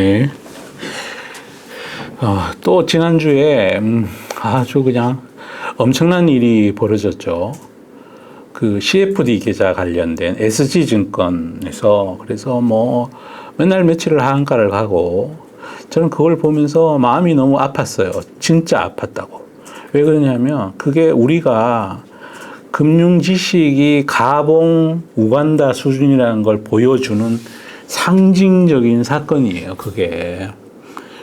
네. 어, 또 지난주에 음, 아주 그냥 엄청난 일이 벌어졌죠. 그 CFD 계좌 관련된 SG증권에서 그래서 뭐 맨날 며칠을 하한가를 가고 저는 그걸 보면서 마음이 너무 아팠어요. 진짜 아팠다고. 왜 그러냐면 그게 우리가 금융 지식이 가봉 우간다 수준이라는 걸 보여주는 상징적인 사건이에요. 그게.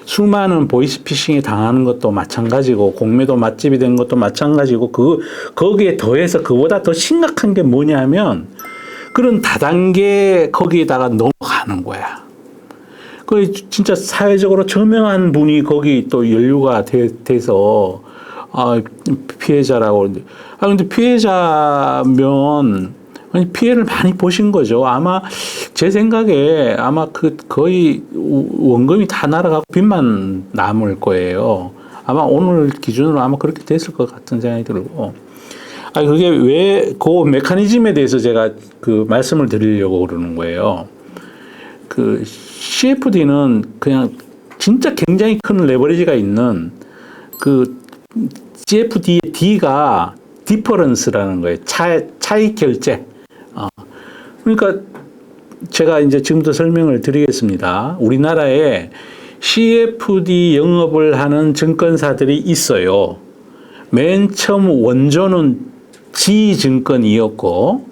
수많은 보이스피싱이 당하는 것도 마찬가지고 공매도 맛집이 된 것도 마찬가지고 그 거기에 더해서 그보다 더 심각한 게 뭐냐면 그런 다단계 거기에다가 넘어가는 거야. 그 진짜 사회적으로 저명한 분이 거기 또 연루가 돼, 돼서 아 피해자라고 그러는데 아 근데 피해자면 피해를 많이 보신 거죠. 아마 제 생각에 아마 그 거의 원금이 다 날아가고 빚만 남을 거예요. 아마 오늘 기준으로 아마 그렇게 됐을 것 같은 생각이 들고. 아 그게 왜 그 메커니즘에 대해서 제가 그 말씀을 드리려고 그러는 거예요. 그 CFD는 그냥 진짜 굉장히 큰 레버리지가 있는 그 CFD D가 디퍼런스라는 거예요. 차, 차이 결제. 어. 그러니까 제가 이제 지금부터 설명을 드리겠습니다. 우리나라에 CFD 영업을 하는 증권사들이 있어요. 맨 처음 원조는 G증권이었고,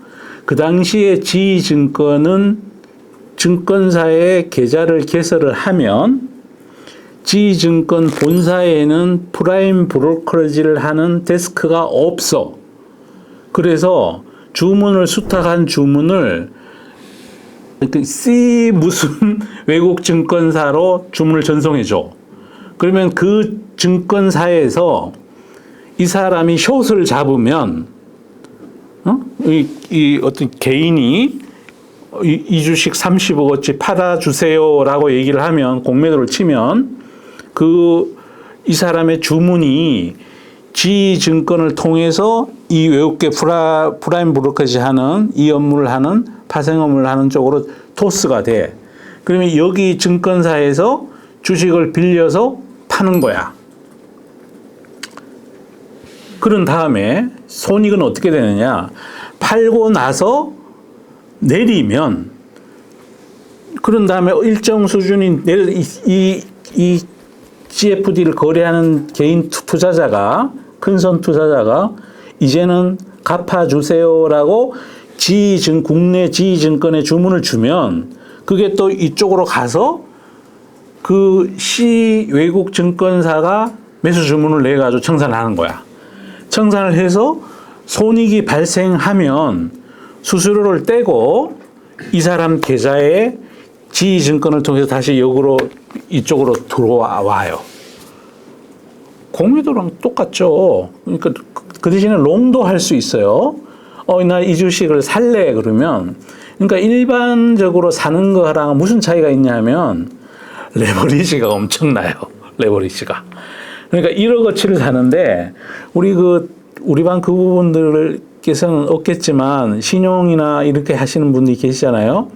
그 당시에 G증권은 증권사에 계좌를 개설을 하면 G증권 본사에는 프라임 브로커리지를 하는 데스크가 없어. 그래서 주문을 수탁한 주문을 그 C 무슨 외국 증권사로 주문을 전송해 줘. 그러면 그 증권사에서 이 사람이 숏을 잡으면 어? 이, 이 어떤 개인이 이, 이 주식 30억어치 팔아 주세요라고 얘기를 하면 공매도를 치면 그 이 사람의 주문이 G 증권을 통해서 이 외국계 프라, 프라임 브로커지 하는 이 업무를 하는 파생 업무를 하는 쪽으로 토스가 돼. 그러면 여기 증권사에서 주식을 빌려서 파는 거야. 그런 다음에 손익은 어떻게 되느냐? 팔고 나서 내리면 그런 다음에 일정 수준이 내려 이, 이, 이 CFD를 거래하는 개인 투자자가 큰선 투자자가 이제는 갚아주세요라고 지증 국내 지증권에 주문을 주면 그게 또 이쪽으로 가서 그 시 외국 증권사가 매수 주문을 내 가지고 청산을 하는 거야. 청산을 해서 손익이 발생하면 수수료를 떼고 이 사람 계좌에 지증권을 통해서 다시 역으로 이쪽으로 들어와요. 공매도랑 똑같죠. 그러니까 그 대신에 롱도 할 수 있어요. 어, 나 이 주식을 살래 그러면 그러니까 일반적으로 사는 거랑 무슨 차이가 있냐면 레버리지가 엄청나요. 레버리지가. 그러니까 1억 어치를 사는데 우리 그 우리 반그 부분들께서는 없겠지만 신용이나 이렇게 하시는 분들이 계시잖아요.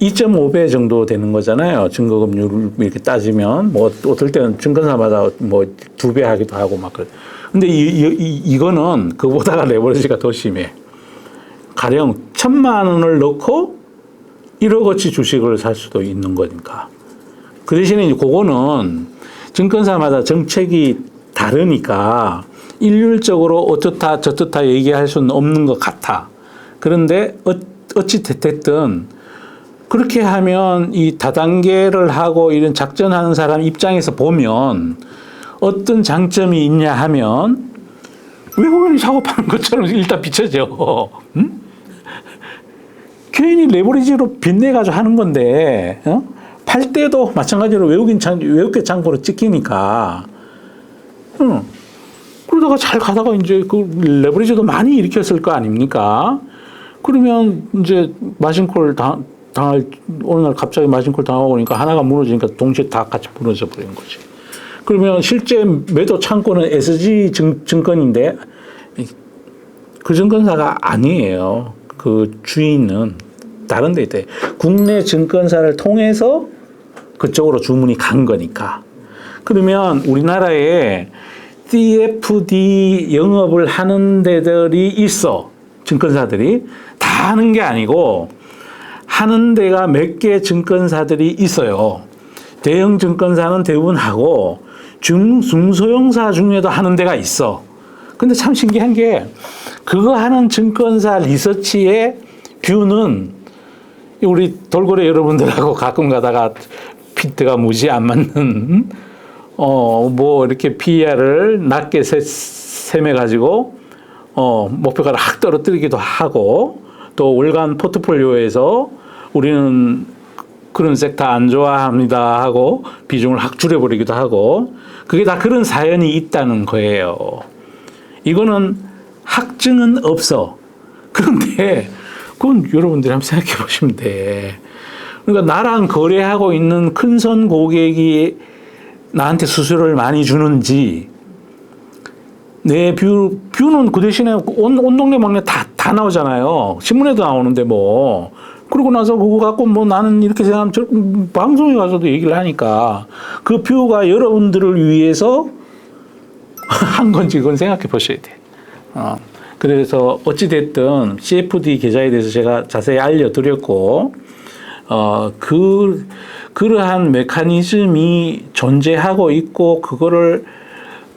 2.5배 정도 되는 거잖아요. 증거금융을 이렇게 따지면 뭐 어떨 때는 증권사마다 뭐 두 배 하기도 하고 막 그래. 근데 이, 이, 이 거는 그보다가 레버리지가 더 심해. 가령 천만 원을 넣고 1억어치 주식을 살 수도 있는 거니까. 그 대신에 이제 그거는 증권사마다 정책이 다르니까 일률적으로 어떻다 저떻다 얘기할 수는 없는 것 같아. 그런데 어, 어찌 됐든 그렇게 하면 이 다단계를 하고 이런 작전하는 사람 입장에서 보면 어떤 장점이 있냐 하면 외국인이 파는 것처럼 일단 비춰져. 응? 괜히 레버리지로 빚내가지고 하는 건데, 어? 팔 때도 마찬가지로 외국인 장, 외국계 장부로 찍히니까. 응. 그러다가 잘 가다가 이제 그 레버리지도 많이 일으켰을 거 아닙니까? 그러면 이제 마진콜 당, 당할 어느 날 갑자기 마진콜 당하고 그러니까 하나가 무너지니까 동시에 다 같이 무너져 버리는 거지. 그러면 실제 매도 창고는 SG 증, 증권인데 그 증권사가 아니에요. 그 주인은 다른 데 있대. 국내 증권사를 통해서 그쪽으로 주문이 간 거니까. 그러면 우리나라에 CFD 영업을 하는 데들이 있어. 증권사들이 다 하는 게 아니고 하는 데가 몇 개 증권사들이 있어요. 대형 증권사는 대부분 하고 중, 중소형사 중에도 하는 데가 있어. 근데 참 신기한 게 그거 하는 증권사 리서치의 뷰는 우리 돌고래 여러분들하고 가끔 가다가 피트가 무지 안 맞는 어 뭐 이렇게 PER을 낮게 세, 셈해 가지고 어 목표가를 확 떨어뜨리기도 하고 또 월간 포트폴리오에서 우리는 그런 섹터 안 좋아합니다 하고 비중을 확 줄여버리기도 하고 그게 다 그런 사연이 있다는 거예요. 이거는 학증은 없어. 그런데 그건 여러분들이 한번 생각해 보시면 돼. 그러니까 나랑 거래하고 있는 큰 선 고객이 나한테 수수료를 많이 주는지 내 뷰, 뷰는 그 대신에 온, 온 동네 막내 다, 다 나오잖아요. 신문에도 나오는데 뭐. 그러고 나서 그거 갖고 뭐 나는 이렇게 생각하면 저, 음, 방송에 가서도 얘기를 하니까 그 뷰가 여러분들을 위해서 한 건지 그건 생각해 보셔야 돼. 어. 그래서 어찌됐든 CFD 계좌에 대해서 제가 자세히 알려드렸고, 어, 그, 그러한 메커니즘이 존재하고 있고, 그거를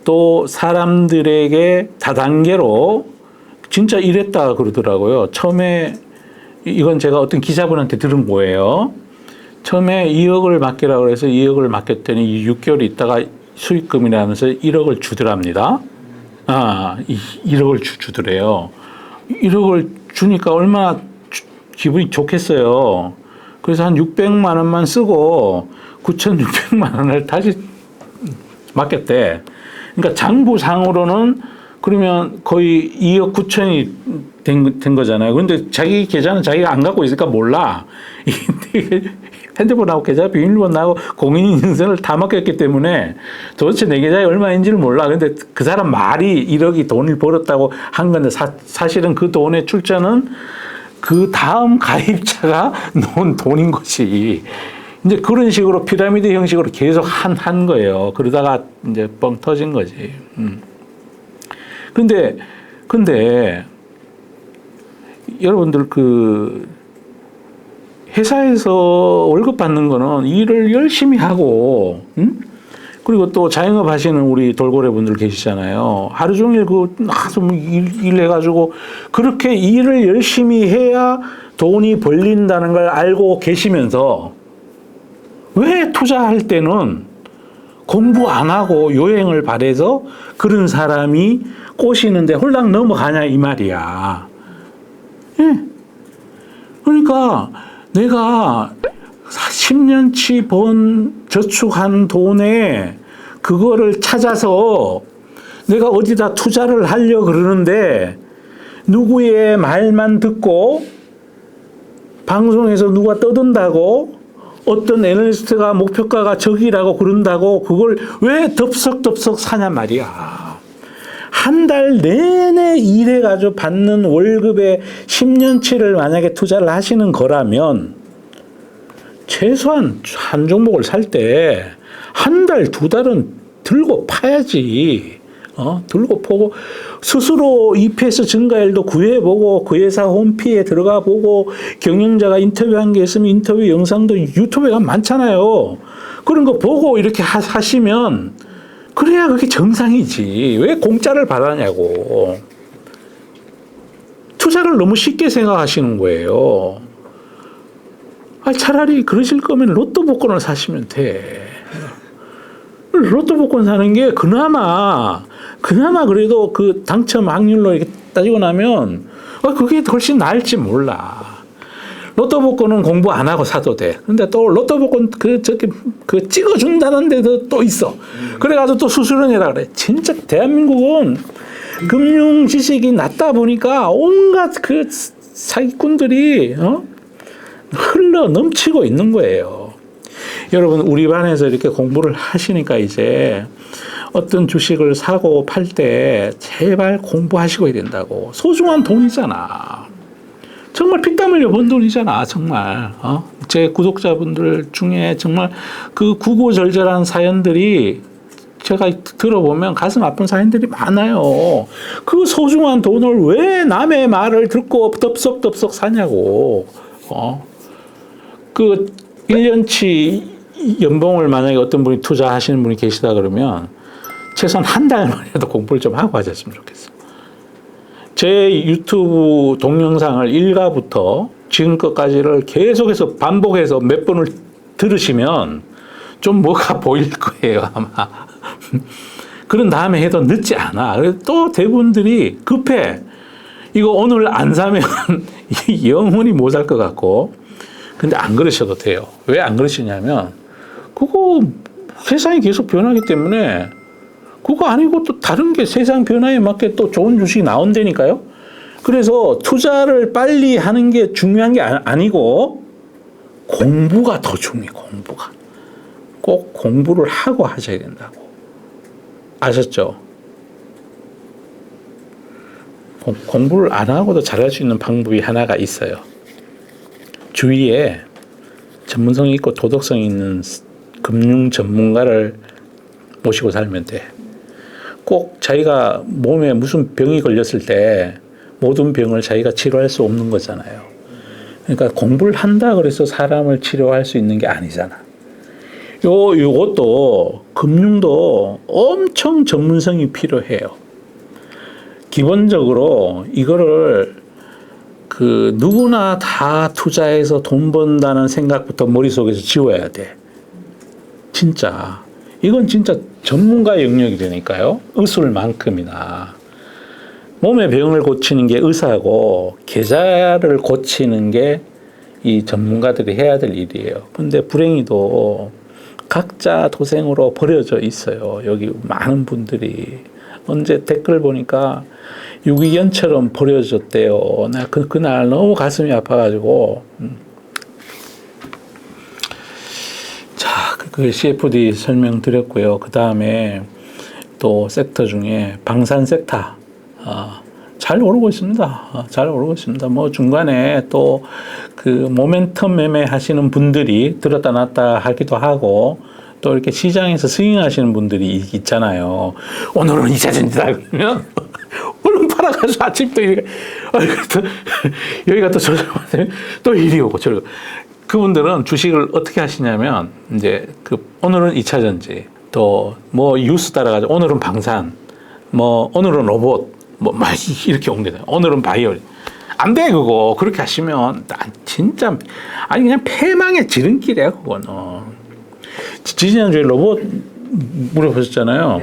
또 사람들에게 다단계로 진짜 이랬다 그러더라고요. 처음에 이건 제가 어떤 기자분한테 들은 거예요. 처음에 2억을 맡기라고 해서 2억을 맡겼더니 6개월 있다가 수익금이라면서 1억을 주더랍니다. 아, 1억을 주, 주더래요. 1억을 주니까 얼마나 주, 기분이 좋겠어요. 그래서 한 600만 원만 쓰고 9,600만 원을 다시 맡겼대. 그러니까 장부상으로는 그러면 거의 2억 9천이 된, 된 거잖아요. 근데 자기 계좌는 자기가 안 갖고 있으니까 몰라. 핸드폰하고 계좌 비밀번호하고 공인인증서를 다 맡겼기 때문에 도대체 내 계좌에 얼마인지를 몰라. 근데 그 사람 말이 1억이 돈을 벌었다고 한 건데 사, 사실은 그 돈의 출처는 그 다음 가입자가 놓은 돈인 것이 이제 그런 식으로 피라미드 형식으로 계속 한, 한 거예요. 그러다가 이제 뻥 터진 거지. 음. 근데, 근데, 여러분들 그, 회사에서 월급 받는 거는 일을 열심히 하고, 음? 그리고 또 자영업 하시는 우리 돌고래 분들 계시잖아요. 하루 종일 그, 나서 일, 일 해가지고, 그렇게 일을 열심히 해야 돈이 벌린다는 걸 알고 계시면서, 왜 투자할 때는 공부 안 하고 요행을 바래서 그런 사람이 꼬시는데 홀랑 넘어가냐 이 말이야. 예. 그러니까 내가 10년치 번 저축한 돈에 그거를 찾아서 내가 어디다 투자를 하려 그러는데 누구의 말만 듣고 방송에서 누가 떠든다고 어떤 애널리스트가 목표가가 저기라고 그런다고 그걸 왜 덥석덥석 사냐 말이야. 한 달 내내 일해가지고 받는 월급의 10년치를 만약에 투자를 하시는 거라면 최소한 한 종목을 살 때 한 달, 두 달은 들고 파야지. 어, 들고 보고 스스로 EPS 증가율도 구해보고 그 회사 홈피에 들어가 보고 경영자가 인터뷰한 게 있으면 인터뷰 영상도 유튜브에 가면 많잖아요. 그런 거 보고 이렇게 하, 하시면 그래야 그게 정상이지. 왜 공짜를 받았냐고. 투자를 너무 쉽게 생각하시는 거예요. 아, 차라리 그러실 거면 로또 복권을 사시면 돼. 로또 복권 사는 게 그나마 그나마 그래도 그 당첨 확률로 이렇게 따지고 나면 어, 그게 훨씬 나을지 몰라. 로또 복권은 공부 안 하고 사도 돼. 근데 또 로또 복권 그 저기 그 찍어준다는 데도 또 있어. 그래가지고 또 수수료 내라 그래. 진짜 대한민국은 금융 지식이 낮다 보니까 온갖 그 사기꾼들이 어? 흘러 넘치고 있는 거예요. 여러분 우리 반에서 이렇게 공부를 하시니까 이제 어떤 주식을 사고 팔 때 제발 공부하시고 해야 된다고. 소중한 돈이잖아. 정말 피땀 흘려 번 돈이잖아, 정말. 어? 제 구독자분들 중에 정말 그 구고절절한 사연들이 제가 들어보면 가슴 아픈 사연들이 많아요. 그 소중한 돈을 왜 남의 말을 듣고 덥석덥석 사냐고. 어? 그 1년치 연봉을 만약에 어떤 분이 투자하시는 분이 계시다 그러면 최소한 한 달만이라도 공부를 좀 하고 하셨으면 좋겠어. 제 유튜브 동영상을 1가부터 지금까지를 계속해서 반복해서 몇 번을 들으시면 좀 뭐가 보일 거예요, 아마. 그런 다음에 해도 늦지 않아. 또 대부분들이 급해. 이거 오늘 안 사면 영원히 못 살 것 같고. 근데 안 그러셔도 돼요. 왜 안 그러시냐면, 그거 세상이 계속 변하기 때문에 그거 아니고 또 다른 게 세상 변화에 맞게 또 좋은 주식이 나온다니까요. 그래서 투자를 빨리 하는 게 중요한 게 아- 아니고 공부가 더 중요해, 공부가. 꼭 공부를 하고 하셔야 된다고. 아셨죠? 공- 공부를 안 하고도 잘할 수 있는 방법이 하나가 있어요. 주위에 전문성 있고 도덕성 있는 스- 금융 전문가를 모시고 살면 돼. 꼭 자기가 몸에 무슨 병이 걸렸을 때 모든 병을 자기가 치료할 수 없는 거잖아요. 그러니까 공부를 한다 그래서 사람을 치료할 수 있는 게 아니잖아. 요, 요것도 금융도 엄청 전문성이 필요해요. 기본적으로 이거를 그 누구나 다 투자해서 돈 번다는 생각부터 머릿속에서 지워야 돼. 진짜. 이건 진짜 전문가 영역이 되니까요. 의술만큼이나. 몸의 병을 고치는 게 의사고 계좌를 고치는 게 이 전문가들이 해야 될 일이에요. 근데 불행히도 각자 도생으로 버려져 있어요. 여기 많은 분들이 언제 댓글 보니까 유기견처럼 버려졌대요. 나 그, 그날 너무 가슴이 아파가지고. 음. 자, 그- 그 CFD 설명드렸고요. 그 다음에 또 섹터 중에 방산 섹터. 아, 잘 오르고 있습니다. 아, 잘 오르고 있습니다. 뭐 중간에 또 그 모멘텀 매매 하시는 분들이 들었다 놨다 하기도 하고 또 이렇게 시장에서 스윙하시는 분들이 있- 있잖아요. 오늘은 이 자전지다 그러면 얼른 팔아가지고 아침부터 이렇게 여기가 또 저렴하면 또 이리 오고 오고. 그분들은 주식을 어떻게 하시냐면 이제 그 오늘은 2차 전지 또뭐 뉴스 따라가지고 오늘은 방산 뭐 오늘은 로봇 뭐 막 이렇게 옮겨요. 오늘은 바이오 안 돼 그거 그렇게 하시면 난 진짜 아니 그냥 패망의 지름길이야 그거는 지- 지지난주에 로봇 물어보셨잖아요.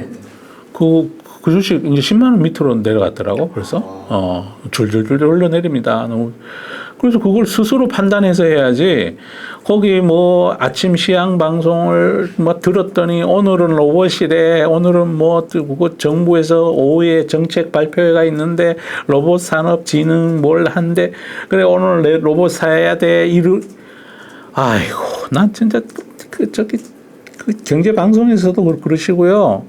그, 그 주식 이제 10만 원 밑으로 내려갔더라고. 그래서 어 줄줄줄 흘러내립니다. 너무 그래서 그걸 스스로 판단해서 해야지. 거기 뭐 아침 시향 방송을 뭐 들었더니 오늘은 로봇이래. 오늘은 뭐 정부에서 오후에 정책 발표회가 있는데 로봇 산업 진흥 뭘 한대. 그래 오늘 내 로봇 사야 돼. 이르 아이고 난 진짜 그 저기 그 경제 방송에서도 그러- 그러시고요.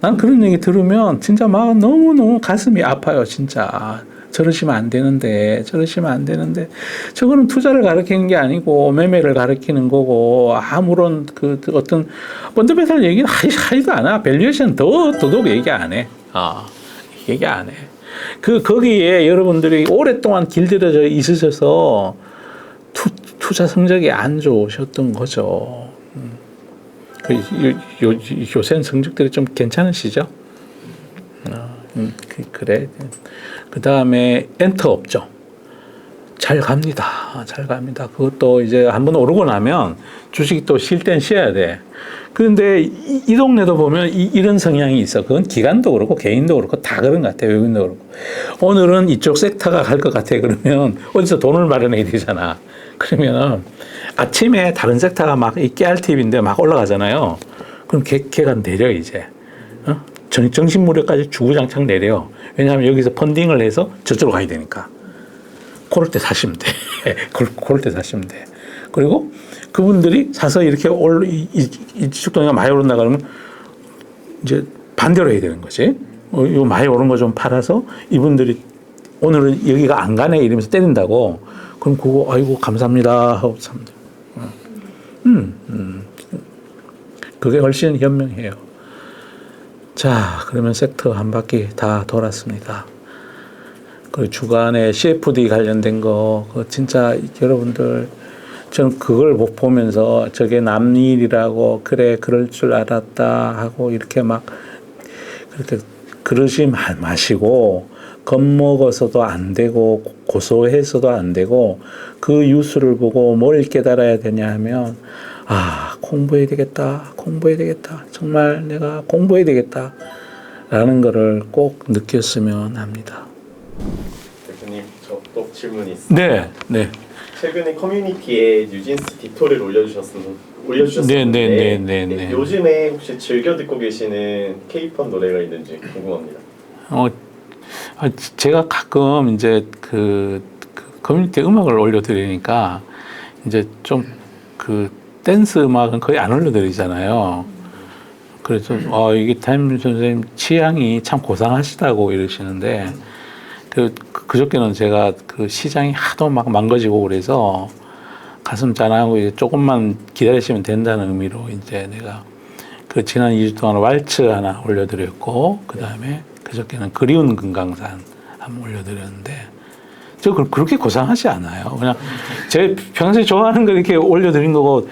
난 그런 얘기 들으면 진짜 막 너무 너무 가슴이 아파요. 진짜 저러시면 안 되는데 저러시면 안 되는데 저거는 투자를 가르치는 게 아니고 매매를 가르치는 거고 아무런 그 어떤 펀더멘탈 얘기는 하지, 하지도 않아. 밸류에이션 더 더더욱 얘기 안 해. 아 얘기 안 해. 그 거기에 여러분들이 오랫동안 길들여져 있으셔서 투, 투자 성적이 안 좋으셨던 거죠. 음. 그 요, 요, 요새는 성적들이 좀 괜찮으시죠? 어, 음, 그, 그래. 그 다음에 엔터 업종. 잘 갑니다. 아, 잘 갑니다. 그것도 이제 한번 오르고 나면 주식이 또 쉴 땐 쉬어야 돼. 그런데 이, 이 동네도 보면 이, 이런 성향이 있어. 그건 기관도 그렇고 개인도 그렇고 다 그런 것 같아요. 외국인도 그렇고. 오늘은 이쪽 섹터가 갈 것 같아. 그러면 어디서 돈을 마련해야 되잖아. 그러면은 아침에 다른 섹터가 막 이 깨알 팁인데 막 올라가잖아요. 그럼 걔, 걔가 내려 이제. 어? 정, 정신무력까지 주구장창 내려. 왜냐하면 여기서 펀딩을 해서 저쪽으로 가야 되니까. 그럴 때 사시면 돼. 그럴, 때 사시면 돼. 그리고 그분들이 사서 이렇게 올, 이, 이, 이쪽 동네가 많이 오른다 그러면 이제 반대로 해야 되는 거지. 어, 이거 많이 오른 거 좀 팔아서 이분들이 오늘은 여기가 안 가네 이러면서 때린다고. 그럼 그거 아이고 감사합니다 하고 삽니다. 음, 음. 그게 훨씬 현명해요. 자, 그러면 섹터 한 바퀴 다 돌았습니다. 그 주간에 CFD 관련된 거, 그 진짜 여러분들, 저는 그걸 못 보면서 저게 남 일이라고, 그래, 그럴 줄 알았다 하고 이렇게 막, 그렇게 그러지 마- 마시고, 겁먹어서도 안 되고, 고소해서도 안 되고, 그 뉴스를 보고 뭘 깨달아야 되냐 하면, 아, 공부해야 되겠다. 공부해야 되겠다. 정말 내가 공부해야 되겠다. 라는 거를 꼭 느꼈으면 합니다. 대표님 저 또 질문이 있습니다. 네, 네. 최근에 커뮤니티에 뉴진스 디토를 올려주셨는 올려주셨는데 네, 네, 네, 네, 네. 요즘에 혹시 즐겨 듣고 계시는 K-팝 노래가 있는지 궁금합니다. 어, 아, 제가 가끔 이제 그, 그 커뮤니티 음악을 올려드리니까 이제 좀 그 댄스 음악은 거의 안 올려드리잖아요. 그래서 어, 이게 타임 선생님 취향이 참 고상하시다고 이러시는데 그 그저께는 제가 그 시장이 하도 막 망가지고 그래서 가슴 짠하고 이제 조금만 기다리시면 된다는 의미로 이제 내가 그 지난 2주 동안 왈츠 하나 올려드렸고 그 다음에 그저께는 그리운 금강산 한번 올려드렸는데 저 그- 그렇게 고상하지 않아요. 그냥 제 평소에 좋아하는 거 이렇게 올려드린 거고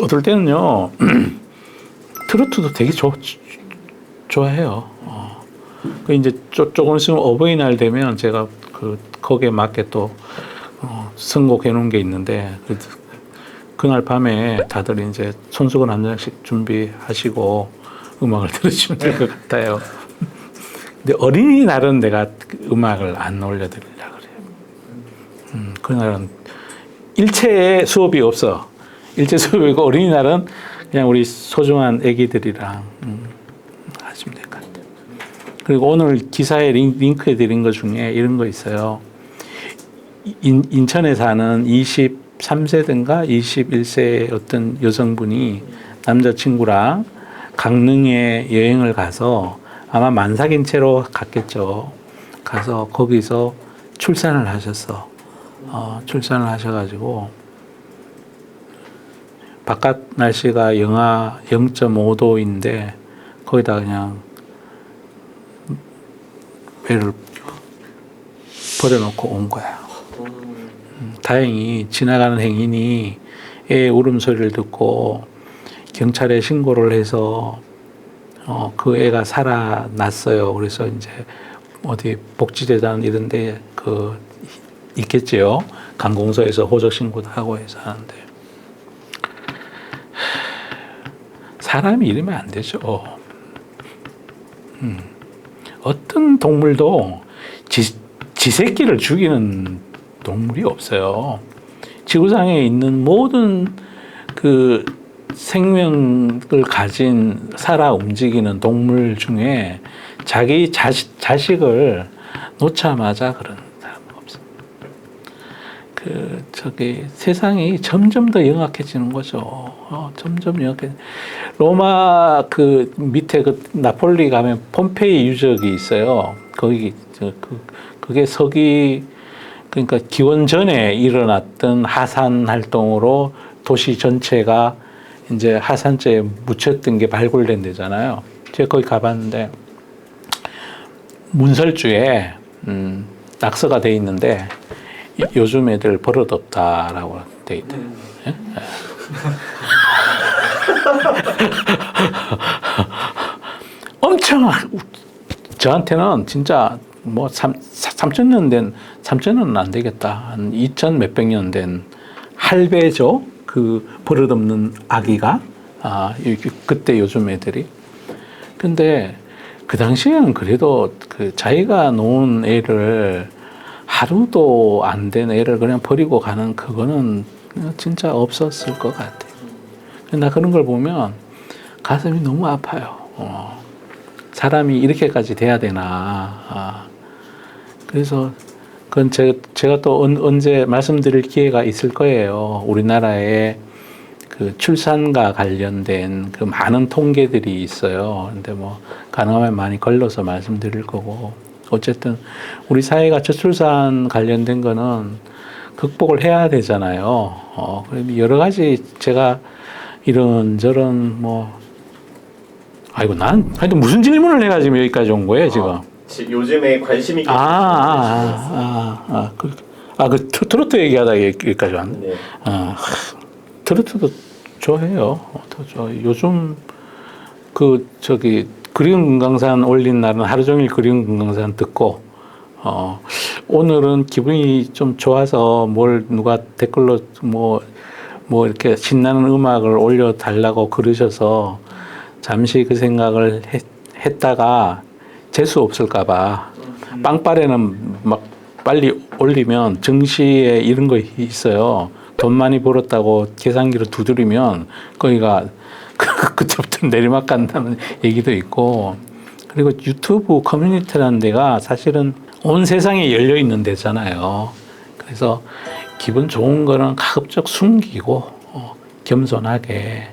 어떨 때는요 트로트도 되게 좋 좋아해요. 어. 그 이제 조, 조금 있으면 어버이날 되면 제가 그 거기에 맞게 또 어, 선곡해 놓은 게 있는데 그 그날 밤에 다들 이제 손수건 한 장씩 준비하시고 음악을 들으시면 될 것 같아요. 근데 어린이날은 내가 그 음악을 안 올려드리려 그래요. 음, 그날은 일체의 수업이 없어. 일체 수업이고 어린이날은 그냥 우리 소중한 아기들이랑 음, 하시면 될 것 같아요. 그리고 오늘 기사에 링, 링크해 드린 것 중에 이런 거 있어요. 인, 인천에 사는 23세든가 21세의 어떤 여성분이 남자친구랑 강릉에 여행을 가서 아마 만삭인 채로 갔겠죠. 가서 거기서 출산을 하셨어. 어, 출산을 하셔가지고 바깥 날씨가 영하 0.5도인데 거기다 그냥 배를 버려놓고 온 거야. 음, 다행히 지나가는 행인이 애 울음소리를 듣고 경찰에 신고를 해서 어, 그 애가 살아났어요. 그래서 이제 어디 복지재단 이런 데그 있겠지요. 관공서에서 호적 신고도 하고 해서 하는데 사람이 이러면 안 되죠. 음. 어떤 동물도 지, 지 새끼를 죽이는 동물이 없어요. 지구상에 있는 모든 그 생명을 가진 살아 움직이는 동물 중에 자기 자식, 자식을 놓자마자 그런. 그 저기 세상이 점점 더 영악해지는 거죠. 어, 점점 영악해. 로마 그 밑에 그 나폴리 가면 폼페이 유적이 있어요. 거기 저 그 그게 서기 그러니까 기원 전에 일어났던 하산 활동으로 도시 전체가 이제 하산재에 묻혔던 게 발굴된 데잖아요. 제가 거기 가봤는데 문설주에 음, 낙서가 돼 있는데 이- 요즘 애들 버릇 없다라고 돼 있대. 예? 엄청 저한테는 진짜 뭐 3, 3천 년 된, 3천 년은 안 되겠다. 한 2천 몇백 년 된 할배죠. 그 버릇없는 아기가. 아, 이- 그때 요즘 애들이. 근데 그 당시에는 그래도 그 자기가 놓은 애를 하루도 안 된 애를 그냥 버리고 가는 그거는 진짜 없었을 것 같아요. 나 그런 걸 보면 가슴이 너무 아파요. 어. 사람이 이렇게까지 돼야 되나. 아. 그래서 그건 제, 제가 또 언, 언제 말씀드릴 기회가 있을 거예요. 우리나라에 그 출산과 관련된 그 많은 통계들이 있어요. 근데 뭐 가능하면 많이 걸러서 말씀드릴 거고 어쨌든 우리 사회가 저출산 관련된 거는 극복을 해야 되잖아요. 어, 그럼 여러 가지 제가 이런 저런 뭐 아이고 난 하여튼 무슨 질문을 해가 지금 여기까지 온 거예요 지금. 아, 지- 요즘에 관심 있게 아, 아, 아, 아, 아, 그, 아, 그 트- 트로트 얘기하다 여기까지 왔네. 네. 아, 트로트도 좋아해요. 어, 더 좋아. 요즘 그 저기 그리운 금강산 올린 날은 하루 종일 그리운 금강산 듣고 어 오늘은 기분이 좀 좋아서 뭘 누가 댓글로 뭐 뭐 이렇게 신나는 음악을 올려 달라고 그러셔서 잠시 그 생각을 했, 했다가 재수 없을까봐 빵빠레는 막 빨리 올리면 정시에 이런 거 있어요. 돈 많이 벌었다고 계산기로 두드리면 거기가 그- 그때부터 내리막 간다는 얘기도 있고 그리고 유튜브 커뮤니티라는 데가 사실은 온 세상에 열려 있는 데잖아요. 그래서 기분 좋은 거는 가급적 숨기고 어, 겸손하게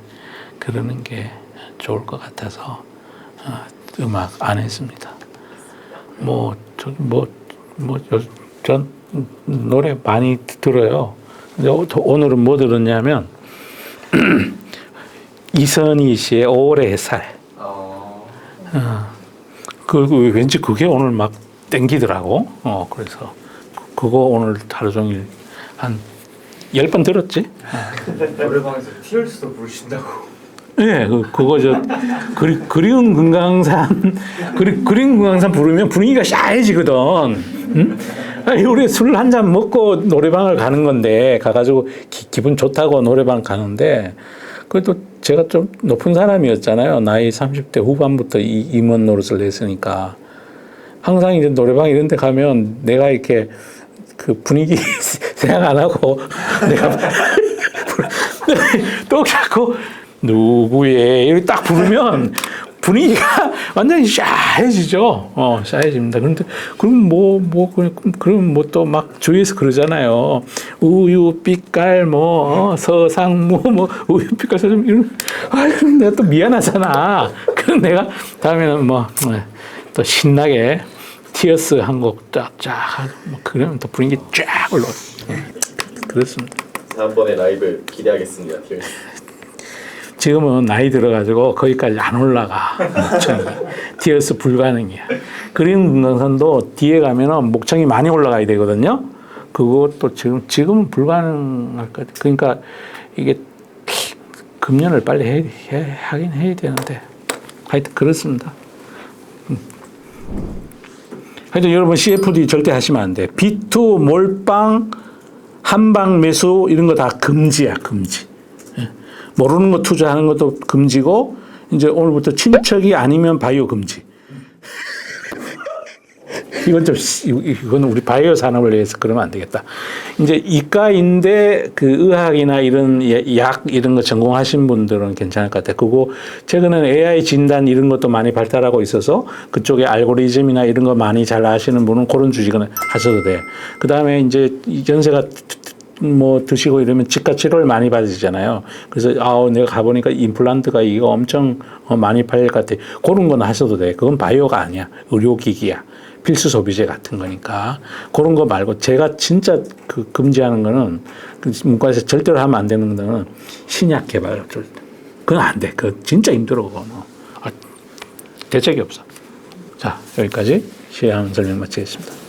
그러는 게 좋을 것 같아서 어, 음악 안 했습니다. 뭐, 저, 뭐, 뭐, 요- 전 노래 많이 들어요. 근데 오- 오늘은 뭐 들었냐면, 이선희 씨의 오래 햇살. 어, 그, 그 왠지 그게 오늘 막 땡기더라고. 어, 그래서 그- 그거 오늘 하루 종일 한 열 번 들었지? 노래방에서 티얼스도 부르신다고. 예, 그, 그거 저, 그리, 그리운 금강산, 그리, 그리운 금강산 부르면 분위기가 샤해지거든. 응? 아니, 우리 술 한 잔 먹고 노래방을 가는 건데, 가가지고 기, 분 좋다고 노래방 가는데, 그래도 제가 좀 높은 사람이었잖아요. 나이 30대 후반부터 이, 임원 노릇을 했으니까. 항상 이제 노래방 이런 데 가면 내가 이렇게 그 분위기 생각 안 하고 내가 또 자꾸 누구의 이렇게 딱 부르면 분위기가 완전히 샤해지죠. 어, 샤해집니다. 그런데 그럼 뭐 뭐 그럼 뭐 또 막 주위에서 그러잖아요. 우유 빛깔 뭐 어, 서상무 뭐 우유 빛깔 서상 이런 아 그럼 내가 또 미안하잖아. 그럼 내가 다음에는 뭐 또 신나게 티어스 한 곡 쫙 쫙 뭐 그러면 또 분위기 쫙 올라. 그렇습니다. 다음번에 라이브 기대하겠습니다. 지금은 나이 들어가지고 거기까지 안 올라가. 티어스 불가능이야. 그린 금강산도 뒤에 가면은 목청이 많이 올라가야 되거든요. 그것도 지금, 지금은 불가능할 것 같아요. 그러니까 이게 금년을 빨리 해, 해, 하긴 해야 되는데. 하여튼 그렇습니다. 음. 하여튼 여러분 CFD 절대 하시면 안 돼. 비투, 몰빵, 한방 매수 이런 거 다 금지야, 금지. 모르는 거 투자하는 것도 금지고 이제 오늘부터 친척이 아니면 바이오 금지. 이건 좀 씨- 이건 우리 바이오 산업을 위해서 그러면 안 되겠다. 이제 이과인데 그 의학이나 이런 예- 약 이런 거 전공하신 분들은 괜찮을 것 같아요. 그리고 최근에는 AI 진단 이런 것도 많이 발달하고 있어서 그쪽에 알고리즘이나 이런 거 많이 잘 아시는 분은 그런 주식은 하셔도 돼. 그 다음에 이제 이 연세가 뭐 드시고 이러면 치과 치료를 많이 받으시잖아요. 그래서 아우 내가 가보니까 임플란트가 이거 엄청 어, 많이 팔릴 것 같아. 그런 건 하셔도 돼. 그건 바이오가 아니야. 의료기기야. 필수 소비재 같은 거니까 그런 거 말고 제가 진짜 그 금지하는 거는 그 문과에서 절대로 하면 안 되는 거는 신약 개발. 그건 안 돼. 그 진짜 힘들어 그거는. 아, 대책이 없어. 자 여기까지 시향 설명 마치겠습니다.